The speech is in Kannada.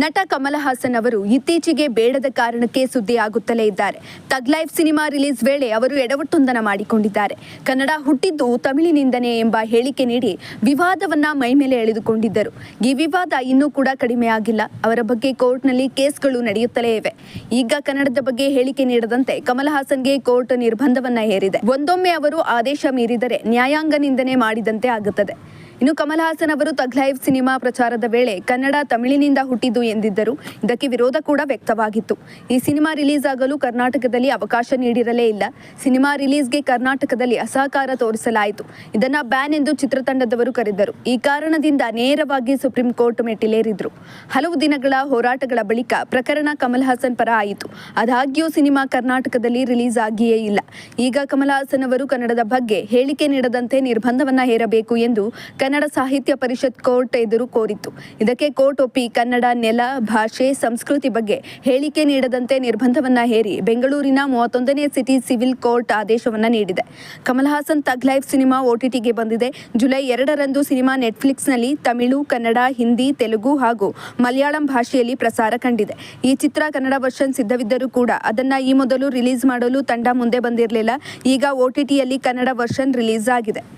ನಟ ಕಮಲ್ ಹಾಸನ್ ಅವರು ಇತ್ತೀಚೆಗೆ ಬೇಡದ ಕಾರಣಕ್ಕೆ ಸುದ್ದಿಯಾಗುತ್ತಲೇ ಇದ್ದಾರೆ. ತಗ್ ಲೈಫ್ ಸಿನಿಮಾ ರಿಲೀಸ್ ವೇಳೆ ಅವರು ಎಡವಟ್ಟೊಂದನ ಮಾಡಿಕೊಂಡಿದ್ದಾರೆ. ಕನ್ನಡ ಹುಟ್ಟಿದ್ದು ತಮಿಳಿನಿಂದನೇ ಎಂಬ ಹೇಳಿಕೆ ನೀಡಿ ವಿವಾದವನ್ನ ಮೈಮೇಲೆ ಎಳೆದುಕೊಂಡಿದ್ದರು. ಈ ವಿವಾದ ಇನ್ನೂ ಕೂಡ ಕಡಿಮೆಯಾಗಿಲ್ಲ ಅವರ ಬಗ್ಗೆ ಕೋರ್ಟ್ನಲ್ಲಿ ಕೇಸ್ಗಳು ನಡೆಯುತ್ತಲೇ ಇವೆ. ಈಗ ಕನ್ನಡದ ಬಗ್ಗೆ ಹೇಳಿಕೆ ನೀಡದಂತೆ ಕಮಲ್ ಹಾಸನ್ಗೆ ಕೋರ್ಟ್ ನಿರ್ಬಂಧವನ್ನ ಹೇರಿದೆ. ಒಂದೊಮ್ಮೆ ಅವರು ಆದೇಶ ಮೀರಿದರೆ ನ್ಯಾಯಾಂಗ ನಿಂದನೆ ಮಾಡಿದಂತೆ ಆಗುತ್ತದೆ. ಇನ್ನು ಕಮಲ್ ಹಾಸನ್ ಅವರು ತಗ್ಲೈವ್ ಸಿನಿಮಾ ಪ್ರಚಾರದ ವೇಳೆ ಕನ್ನಡ ತಮಿಳಿನಿಂದ ಹುಟ್ಟಿದ್ದು ಎಂದಿದ್ದರು. ಇದಕ್ಕೆ ವಿರೋಧ ಕೂಡ ವ್ಯಕ್ತವಾಗಿತ್ತು. ಈ ಸಿನಿಮಾ ರಿಲೀಸ್ ಆಗಲು ಕರ್ನಾಟಕದಲ್ಲಿ ಅವಕಾಶ ನೀಡಿರಲೇ ಇಲ್ಲ. ಸಿನಿಮಾ ರಿಲೀಸ್ಗೆ ಕರ್ನಾಟಕದಲ್ಲಿ ಅಸಹಕಾರ ತೋರಿಸಲಾಯಿತು. ಇದನ್ನ ಬ್ಯಾನ್ ಎಂದು ಚಿತ್ರತಂಡದವರು ಕರೆದರು. ಈ ಕಾರಣದಿಂದ ನೇರವಾಗಿ ಸುಪ್ರೀಂ ಕೋರ್ಟ್ ಮೆಟ್ಟಿಲೇರಿದ್ರು. ಹಲವು ದಿನಗಳ ಹೋರಾಟಗಳ ಬಳಿಕ ಪ್ರಕರಣ ಕಮಲ್ ಹಾಸನ್ ಪರ ಆಯಿತು. ಆದಾಗ್ಯೂ ಸಿನಿಮಾ ಕರ್ನಾಟಕದಲ್ಲಿ ರಿಲೀಸ್ ಆಗಿಯೇ ಇಲ್ಲ. ಈಗ ಕಮಲ್ ಹಾಸನ್ ಅವರು ಕನ್ನಡದ ಬಗ್ಗೆ ಹೇಳಿಕೆ ನೀಡದಂತೆ ನಿರ್ಬಂಧವನ್ನ ಹೇರಬೇಕು ಎಂದು ಕನ್ನಡ ಸಾಹಿತ್ಯ ಪರಿಷತ್ ಕೋರ್ಟ್ ಎದುರು ಕೋರಿತ್ತು. ಇದಕ್ಕೆ ಕೋರ್ಟ್ ಒಪ್ಪಿ ಕನ್ನಡ ನೆಲ, ಭಾಷೆ, ಸಂಸ್ಕೃತಿ ಬಗ್ಗೆ ಹೇಳಿಕೆ ನೀಡದಂತೆ ನಿರ್ಬಂಧವನ್ನ ಹೇರಿ ಬೆಂಗಳೂರಿನ ಮೂವತ್ತೊಂದನೇ ಸಿಟಿ ಸಿವಿಲ್ ಕೋರ್ಟ್ ಆದೇಶವನ್ನ ನೀಡಿದೆ. Kamal Haasan thug life cinema ಓಟಿಟಿಗೆ ಬಂದಿದೆ. ಜುಲೈ ಎರಡರಂದು ಸಿನಿಮಾ ನೆಟ್ಫ್ಲಿಕ್ಸ್ನಲ್ಲಿ ತಮಿಳು, ಕನ್ನಡ, ಹಿಂದಿ, ತೆಲುಗು ಹಾಗೂ ಮಲಯಾಳಂ ಭಾಷೆಯಲ್ಲಿ ಪ್ರಸಾರ ಕಂಡಿದೆ. ಈ ಚಿತ್ರ ಕನ್ನಡ ವರ್ಷನ್ ಸಿದ್ಧವಿದ್ದರೂ ಕೂಡ ಅದನ್ನ ಈ ಮೊದಲು ರಿಲೀಸ್ ಮಾಡಲು ತಂಡ ಮುಂದೆ ಬಂದಿರಲಿಲ್ಲ. ಈಗ ಓಟಿಟಿಯಲ್ಲಿ ಕನ್ನಡ ವರ್ಷನ್ ರಿಲೀಸ್ ಆಗಿದೆ.